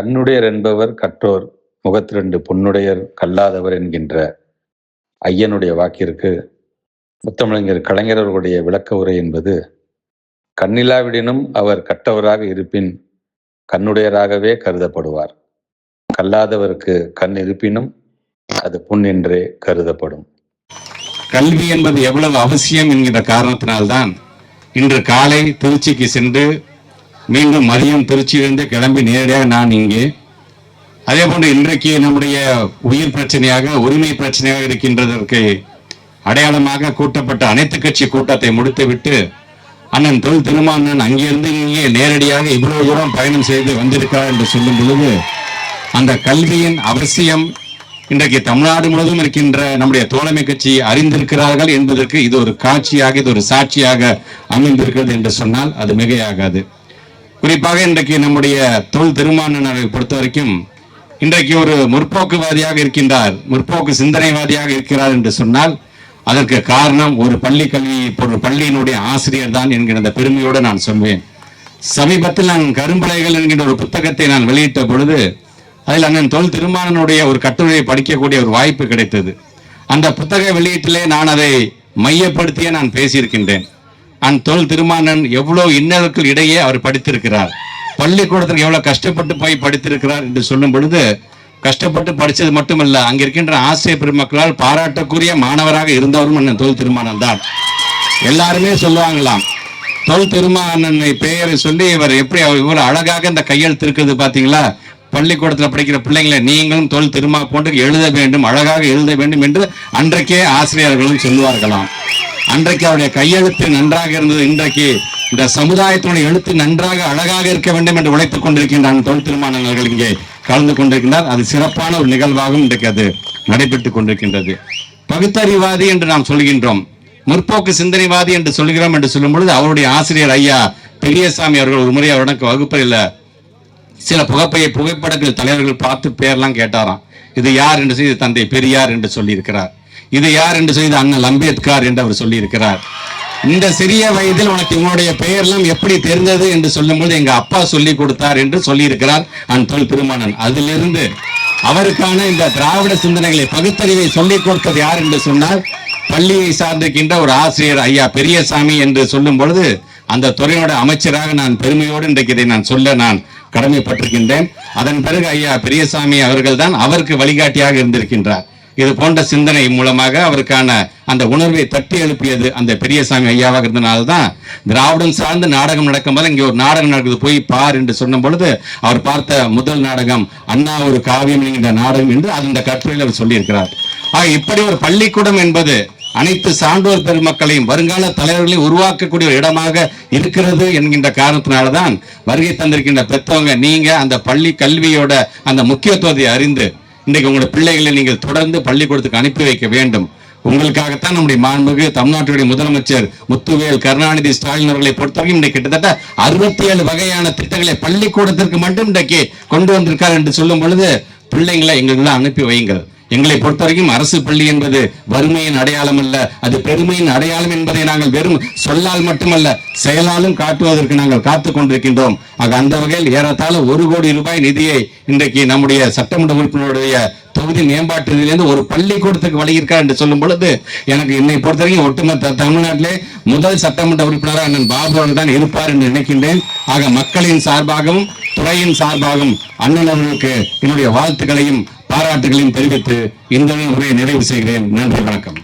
கண்ணுடையர் என்பவர் கற்றோர் முகத்திரண்டு பொன்னுடையர் கல்லாதவர் என்கின்ற ஐயனுடைய வாக்கிற்கு முத்தமிழங்கர் கலைஞரவர்களுடைய விளக்க உரை என்பது கண்ணிலாவிடனும் அவர் கற்றவராக இருப்பின் கண்ணுடையராகவே கருதப்படுவார். கல்லாதவருக்கு கண் இருப்பினும் அது புண் என்றே கருதப்படும். கல்வி என்பது எவ்வளவு அவசியம் என்கிற காரணத்தினால்தான் இன்று காலை திருச்சிக்கு சென்று மீண்டும் மதியம் திருச்சியிலிருந்து கிளம்பி நேரடியாக நான் இங்கே. அதே போன்று இன்றைக்கு நம்முடைய உயிர் பிரச்சனையாக உரிமை பிரச்சனையாக இருக்கின்றதற்கு அடையாளமாக கூட்டப்பட்ட அனைத்து கட்சி கூட்டத்தை முடித்துவிட்டு அண்ணன் தொல் திருமானன் அங்கிருந்து இங்கே நேரடியாக இவ்வளவு தூரம் பயணம் செய்து வந்திருக்கிறார் என்று சொல்லும் பொழுது அந்த கல்வியின் அவசியம் இன்றைக்கு தமிழ்நாடு முழுவதும் இருக்கின்ற நம்முடைய தோழமை கட்சி அறிந்திருக்கிறார்கள் என்பதற்கு இது ஒரு காட்சியாக இது ஒரு சாட்சியாக அமைந்திருக்கிறது என்று சொன்னால் அது மிகையாகாது. குறிப்பாக இன்றைக்கு நம்முடைய தொல் திருமானனரை பொறுத்த வரைக்கும் இன்றைக்கு ஒரு முற்போக்குவாதியாக இருக்கின்றார் முற்போக்கு சிந்தனைவாதியாக இருக்கிறார் என்று சொன்னால் அதற்கு காரணம் ஒரு பள்ளி கல்வி ஒரு பள்ளியினுடைய ஆசிரியர் தான் என்கிற அந்த பெருமையோடு நான் சொல்வேன். சமீபத்தில் நான் கரும்பலைகள் என்கின்ற ஒரு புத்தகத்தை நான் வெளியிட்ட பொழுது அதில் அண்ணன் தொல் திருமானனுடைய ஒரு கட்டுரையை படிக்கக்கூடிய ஒரு வாய்ப்பு கிடைத்தது. அந்த புத்தக வெளியீட்டிலே நான் அதை மையப்படுத்தியே நான் பேசியிருக்கின்றேன். அன் தொழில் திருமானன் எவ்வளவு இன்னலுக்கு இடையே அவர் படித்திருக்கிறார். பள்ளிக்கூடத்திற்கு எவ்வளவு கஷ்டப்பட்டு போய் படித்திருக்கிறார் என்று சொல்லும் பொழுது கஷ்டப்பட்டு படிச்சது மட்டுமல்ல அங்க இருக்கின்ற ஆசிரியர் பெருமக்களால் பாராட்டக்கூடிய மாணவராக இருந்தவரும் அண்ணன் தொல் திருமானன் தான். எல்லாருமே சொல்லுவாங்களாம் தொல் திருமானனை பெயரை சொல்லி இவர் எப்படி அவர் இவ்வளவு அழகாக இந்த கையெழுத்து இருக்குது பாத்தீங்களா பள்ளிக்கூடத்துல படிக்கிற பிள்ளைங்களை நீங்களும் தொல் திருமா போன்று எழுத வேண்டும் அழகாக எழுத வேண்டும் என்று அன்றைக்கே ஆசிரியர்களும் சொல்லுவார்களாம். அன்றைக்கு அவருடைய கையெழுத்து நன்றாக இருந்தது. இன்றைக்கு இந்த சமுதாயத்தினுடைய எழுத்து நன்றாக அழகாக இருக்க வேண்டும் என்று உழைத்துக் கொண்டிருக்கின்றான் தொல் திருமானங்கள் இங்கே கலந்து கொண்டிருக்கின்றார். அது சிறப்பான ஒரு நிகழ்வாகவும் இன்றைக்கு அது நடைபெற்றுக் கொண்டிருக்கின்றது. பகுத்தறிவாதி என்று நாம் சொல்கின்றோம். முற்போக்கு சிந்தனைவாதி என்று சொல்கிறோம் என்று சொல்லும் பொழுது அவருடைய ஆசிரியர் ஐயா பெரியசாமி அவர்கள் ஒரு முறை அவருடன் வகுப்பறையில் சில புகைப்பையை புகைப்படங்கள் தலைவர்கள் பார்த்து பேர்லாம் கேட்டாராம். இது யார் என்று சொல்லி தந்தை பெரியார் என்று சொல்லியிருக்கிறார். இது யார் என்று சொல்லி அண்ணல் அம்பேத்கர் என்று அவர் சொல்லியிருக்கிறார். இந்த சிறிய வயதில் உனக்கு இவனுடைய பெயர்லாம் எப்படி தெரிந்தது என்று சொல்லும்போது எங்க அப்பா சொல்லி கொடுத்தார் என்று சொல்லியிருக்கிறார் அன் தொல் திருமணன். அதிலிருந்து அவருக்கான இந்த திராவிட சிந்தனைகளை பகுத்தறிவை சொல்லிக் கொடுத்தது யார் என்று சொன்னால் பள்ளியை சார்ந்திருக்கின்ற ஒரு ஆசிரியர் ஐயா பெரியசாமி என்று சொல்லும் பொழுது அந்த துறையோட அமைச்சராக நான் பெருமையோடு இன்றைக்கு இதை நான் சொல்ல நான் கடமைப்பட்டிருக்கின்றேன். அதன் பிறகு ஐயா பெரியசாமி அவர்கள் தான் அவருக்கு வழிகாட்டியாக இருந்திருக்கின்றார். இது போன்ற சிந்தனை மூலமாக அவருக்கான அந்த உணர்வை தட்டி எழுப்பியது அந்த பெரியசாமி ஐயாவாக இருந்தனால்தான் திராவிடம் சார்ந்து நாடகம் நடக்கும்போது இங்கே ஒரு நாடகம் நடக்குது போய் பார் என்று சொன்ன பொழுது அவர் பார்த்த முதல் நாடகம் அண்ணா ஒரு காவியம் என்கின்ற நாடகம் என்று அந்த கட்டுரையில் அவர் சொல்லியிருக்கிறார். ஆக இப்படி ஒரு பள்ளிக்கூடம் என்பது அனைத்து சான்றோர் பெருமக்களையும் வருங்கால தலைவர்களையும் உருவாக்கக்கூடிய ஒரு இடமாக இருக்கிறது என்கின்ற காரணத்தினாலதான் வருகை தந்திருக்கின்ற பெற்றவங்க நீங்க அந்த பள்ளி கல்வியோட அந்த முக்கியத்துவத்தை அறிந்து இன்றைக்கு உங்களுடைய பிள்ளைகளை நீங்கள் தொடர்ந்து பள்ளிக்கூடத்துக்கு அனுப்பி வைக்க வேண்டும். உங்களுக்காகத்தான் நம்முடைய மாண்புமிகு தமிழ்நாட்டுடைய முதலமைச்சர் முத்துவேல் கருணாநிதி ஸ்டாலின் அவர்களை பொறுத்தவரைக்கும் இன்றைக்கு கிட்டத்தட்ட அறுபத்தி ஏழு வகையான திட்டங்களை பள்ளிக்கூடத்திற்கு மட்டும் இன்றைக்கு கொண்டு வந்திருக்கார் என்று சொல்லும் பொழுது பிள்ளைங்களை எங்களுக்கெல்லாம் அனுப்பி வையுங்கள். எங்களை பொறுத்தவரைக்கும் அரசு பள்ளி என்பது வறுமையின் அடையாளம் அல்ல. அது பெருமையின் அடையாளம் என்பதை நாங்கள் வெறும் சொல்லால் மட்டுமல்ல செயலாலும் காட்டுவதற்கு நாங்கள் காத்துக் கொண்டிருக்கின்றோம். ஆக அந்த வகையில் ஏறத்தாழ ஒரு கோடி ரூபாய் நிதியை இன்றைக்கு நம்முடைய சட்டமன்ற உறுப்பினருடைய தொகுதி மேம்பாட்டு நிதியிலிருந்து ஒரு பள்ளிக்கூடத்துக்கு வழங்கியிருக்கார் என்று சொல்லும் பொழுது எனக்கு என்னை பொறுத்தவரைக்கும் ஒட்டுமொத்த தமிழ்நாட்டிலே முதல் சட்டமன்ற உறுப்பினராக அண்ணன் பாபு தான் இருப்பார் என்று நினைக்கின்றேன். ஆக மக்களின் சார்பாகவும் துறையின் சார்பாகவும் அண்ணன் அவர்களுக்கு என்னுடைய வாழ்த்துக்களையும் பாராட்டுகளையும் தெரிவித்து இந்த உரையை நிறைவு செய்கிறேன். நன்றி வணக்கம்.